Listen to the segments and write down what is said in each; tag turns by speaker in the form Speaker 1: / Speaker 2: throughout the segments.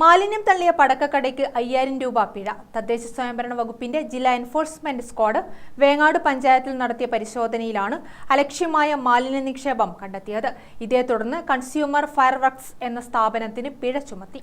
Speaker 1: മാലിന്യം തള്ളിയ പടക്കക്കടയ്ക്ക് അയ്യായിരം രൂപ പിഴ. തദ്ദേശ സ്വയംഭരണ വകുപ്പിന്റെ ജില്ലാ എൻഫോഴ്സ്മെന്റ് സ്ക്വാഡ് വേങ്ങാട് പഞ്ചായത്തിൽ നടത്തിയ പരിശോധനയിലാണ് അലക്ഷ്യമായ മാലിന്യ നിക്ഷേപം കണ്ടെത്തിയത്. ഇതേ തുടർന്ന് കൺസ്യൂമർ ഫയർവർക്സ് എന്ന സ്ഥാപനത്തിന് പിഴ ചുമത്തി.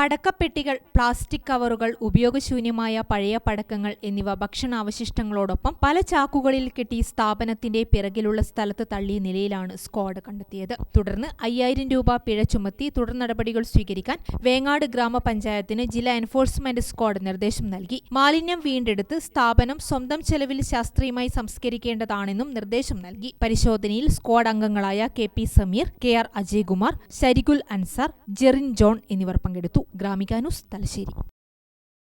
Speaker 1: പടക്കപ്പെട്ടികൾ പ്ലാസ്റ്റിക് കവറുകൾ ഉപയോഗശൂന്യമായ പഴയ പടക്കങ്ങൾ എന്നിവ ഭക്ഷണാവശിഷ്ടങ്ങളോടൊപ്പം പല ചാക്കുകളിൽ കെട്ടി സ്ഥാപനത്തിന്റെ പിറകിലുള്ള സ്ഥലത്ത് തള്ളിയ നിലയിലാണ് സ്ക്വാഡ് കണ്ടെത്തിയത്. തുടർന്ന് അയ്യായിരം രൂപ പിഴ ചുമത്തി തുടർ നടപടികൾ സ്വീകരിക്കാൻ വേങ്ങാട് ഗ്രാമപഞ്ചായത്തിന് ജില്ലാ എൻഫോഴ്സ്മെന്റ് സ്ക്വാഡ് നിർദ്ദേശം നൽകി. മാലിന്യം വീണ്ടെടുത്ത് സ്ഥാപനം സ്വന്തം ചെലവിൽ ശാസ്ത്രീയമായി സംസ്കരിക്കേണ്ടതാണെന്നും നിർദ്ദേശം നൽകി. പരിശോധനയിൽ സ്ക്വാഡ് അംഗങ്ങളായ K P Sameer K R Ajaykumar Sharikul Ansar Jerin John എന്നിവർ പങ്കെടുത്തു. ഗ്രാമിക തലശ്ശേരി.